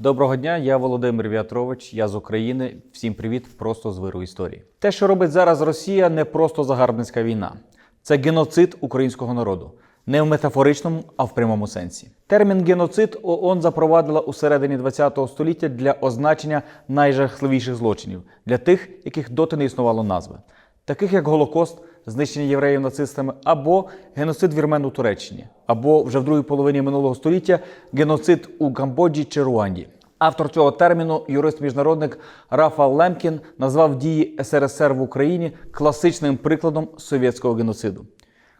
Доброго дня, я Володимир В'ятрович, я з України. Всім привіт, просто з виру історії. Те, що робить зараз Росія, не просто загарбницька війна, це геноцид українського народу. Не в метафоричному, а в прямому сенсі. Термін геноцид ООН запровадила у середині ХХ століття для означення найжахливіших злочинів для тих, яких доти не існувало назви, таких як Голокост, знищення євреїв нацистами, або геноцид вірмен у Туреччині, або вже в другій половині минулого століття геноцид у Камбоджі чи Руанді. Автор цього терміну, юрист-міжнародник Рафал Лемкін, назвав дії СРСР в Україні класичним прикладом совєтського геноциду.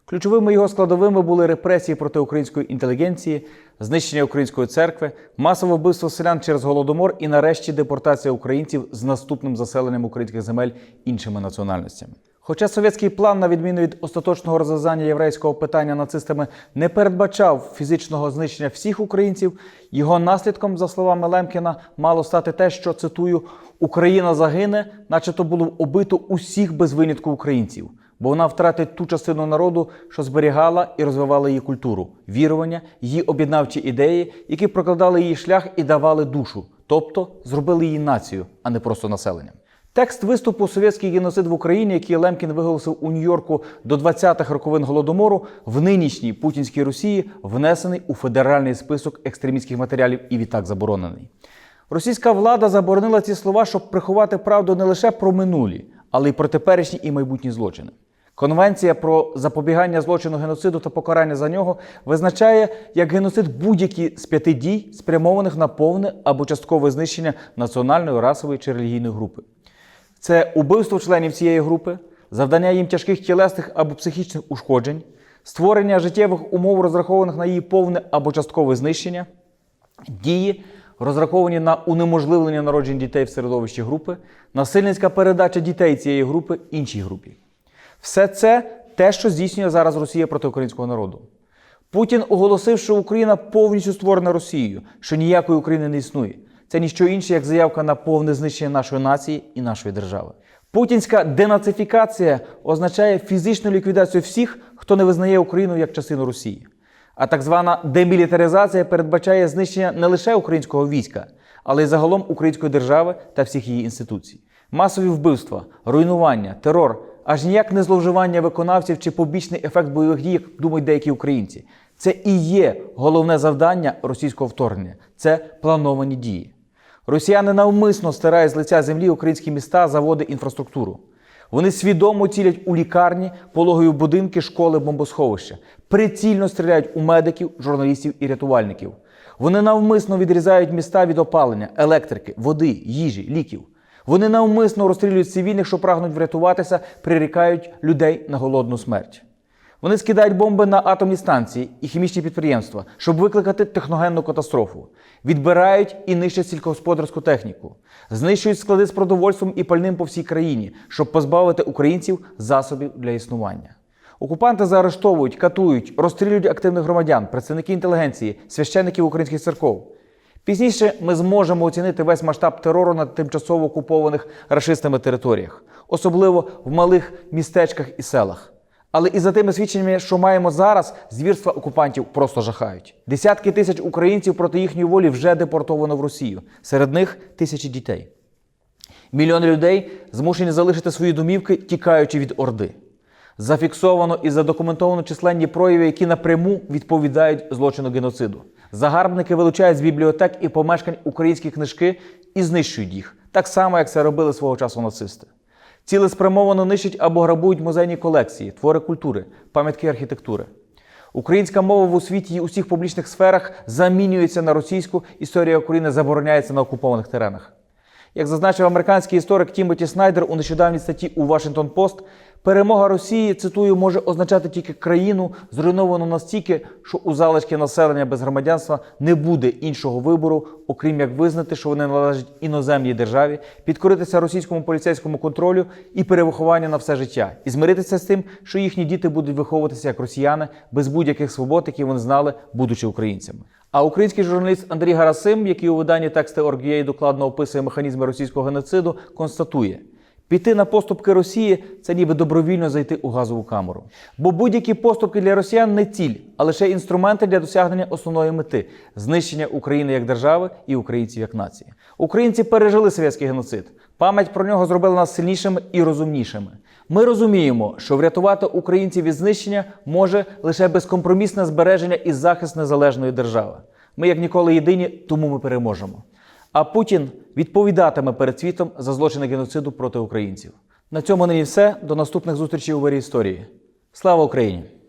Ключовими його складовими були репресії проти української інтелігенції, знищення української церкви, масове вбивство селян через голодомор і, нарешті, депортація українців з наступним заселенням українських земель іншими національностями. Хоча совєтський план, на відміну від остаточного розв'язання єврейського питання нацистами, не передбачав фізичного знищення всіх українців, його наслідком, за словами Лемкіна, мало стати те, що цитую Україна загине, начебто було убито усіх без винятку українців бо вона втратить ту частину народу, що зберігала і розвивала її культуру, вірування, її об'єднавчі ідеї, які прокладали її шлях і давали душу, тобто зробили її націю, а не просто населенням. Текст виступу Совєтський геноцид в Україні, який Лемкін виголосив у Нью-Йорку до 20-х роковин голодомору, в нинішній путінській Росії внесений у федеральний список екстремістських матеріалів і відтак заборонений. Російська влада заборонила ці слова, щоб приховати правду не лише про минулі, але й про теперішні і майбутні злочини. Конвенція про запобігання злочину геноциду та покарання за нього визначає як геноцид будь-які з п'яти дій, спрямованих на повне або часткове знищення національної, расової чи релігійної групи. Це убивство членів цієї групи, завдання їм тяжких тілесних або психічних ушкоджень, створення життєвих умов, розрахованих на її повне або часткове знищення, дії, розраховані на унеможливлення народжень дітей в середовищі групи, насильницька передача дітей цієї групи іншій групі. Все це те, що здійснює зараз Росія проти українського народу. Путін оголосив, що Україна повністю створена Росією, що ніякої України не існує. Це ніщо інше, як заявка на повне знищення нашої нації і нашої держави. Путінська денацифікація означає фізичну ліквідацію всіх, хто не визнає Україну як частину Росії. А так звана демілітаризація передбачає знищення не лише українського війська, але й загалом української держави та всіх її інституцій. Масові вбивства, руйнування, терор аж ніяк не зловживання виконавців чи побічний ефект бойових дій, як думають деякі українці. Це і є головне завдання російського вторгнення це плановані дії. Росіяни навмисно стирають з лиця землі українські міста, заводи, інфраструктуру. Вони свідомо цілять у лікарні, пологові будинки, школи, бомбосховища, прицільно стріляють у медиків, журналістів і рятувальників. Вони навмисно відрізають міста від опалення, електрики, води, їжі, ліків. Вони навмисно розстрілюють цивільних, що прагнуть врятуватися, прирікають людей на голодну смерть. Вони скидають бомби на атомні станції і хімічні підприємства, щоб викликати техногенну катастрофу, відбирають і нищать сільськогосподарську техніку, знищують склади з продовольством і пальним по всій країні, щоб позбавити українців засобів для існування. Окупанти заарештовують, катують, розстрілюють активних громадян, представників інтелігенції, священників українських церков. Пізніше ми зможемо оцінити весь масштаб терору на тимчасово окупованих рашистами територіях, особливо в малих містечках і селах. Але і за тими свідченнями, що маємо зараз, звірства окупантів просто жахають. Десятки тисяч українців проти їхньої волі вже депортовано в Росію. Серед них тисячі дітей. Мільйони людей змушені залишити свої домівки, тікаючи від Орди. Зафіксовано і задокументовано численні прояви, які напряму відповідають злочину геноциду. Загарбники вилучають з бібліотек і помешкань українські книжки і знищують їх, так само, як це робили свого часу нацисти. Цілеспрямовано нищать або грабують музейні колекції, твори культури, пам'ятки архітектури. Українська мова в освіті і усіх публічних сферах замінюється на російську, історія України забороняється на окупованих теренах. Як зазначив американський історик Тімоті Снайдер у нещодавній статті у Washington Post, перемога Росії, цитую, може означати тільки країну, зруйновану настільки, що у залишки населення без громадянства не буде іншого вибору, окрім як визнати, що вони належать іноземній державі, підкоритися російському поліцейському контролю і перевиховання на все життя, і змиритися з тим, що їхні діти будуть виховуватися як росіяни без будь-яких свобод, які вони знали, будучи українцями. А український журналіст Андрій Гарасим, який у виданні тексти Орг'єй докладно описує механізми російського геноциду, констатує: Піти на поступки Росії це ніби добровільно зайти у газову камеру. Бо будь-які поступки для росіян не ціль, а лише інструменти для досягнення основної мети знищення України як держави і українців як нації. Українці пережили совєтський геноцид. Пам'ять про нього зробила нас сильнішими і розумнішими. Ми розуміємо, що врятувати українців від знищення може лише безкомпромісне збереження і захист незалежної держави. Ми як ніколи єдині, тому ми переможемо. А Путін відповідатиме перед світом за злочини геноциду проти українців. На цьому нині все. До наступних зустрічей у вирі історії. Слава Україні!